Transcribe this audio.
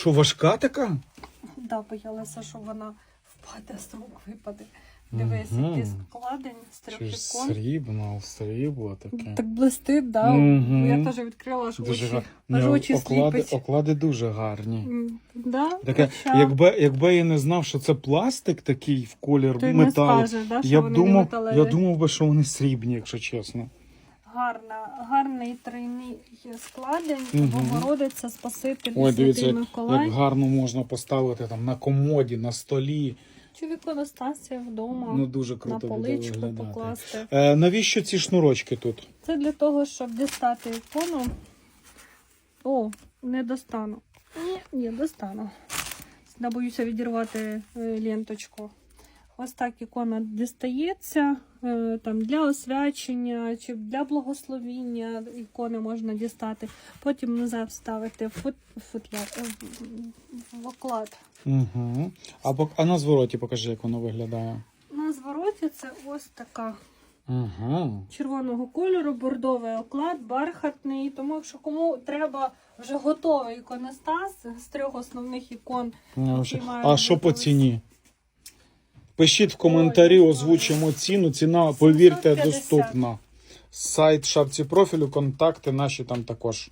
Що важка така? Да, боялася, що вона впаде з рук, випаде. Дивись, Мгм. який складень з трьох Чи ж ікон. срібно, срібло таке. Так блистить, да? Мгм. Я теж відкрила аж Дуже очі. Аж очі оклади, сліпить. оклади дуже гарні. Да? Таке, Хоча якби, якби я не знав, що це пластик такий в колір не металу, скаже, да, я б думав, я думав би, що вони срібні, якщо чесно. Гарна, гарний тройний складень, Мгм. Богородиця, Спаситель, Ой, дивіться, Миколай. як гарно можна поставити там на комоді, на столі. Чи в іконостасі вдома Ну дуже круто буде поличку покласти. Е, навіщо ці шнурочки тут? Це для того, щоб дістати ікону. О, не достану. Ні, ні, достану. Боюся відірвати е, ленточку. Ось так ікона дістається. е, Там для освячення чи для благословіння ікони можна дістати. Потім назад вставити в фут, футляр, е, в- оклад. Угу. А, а на звороті покажи, як воно виглядає. На звороті це ось така Угу. червоного кольору, бордовий оклад, бархатний. Тому, якщо кому треба вже готовий іконостас з трьох основних ікон, які мають А що по ціні? Пишіть в коментарі, озвучимо ціну. Ціна, повірте, доступна. Сайт шапці профілю, контакти наші там також.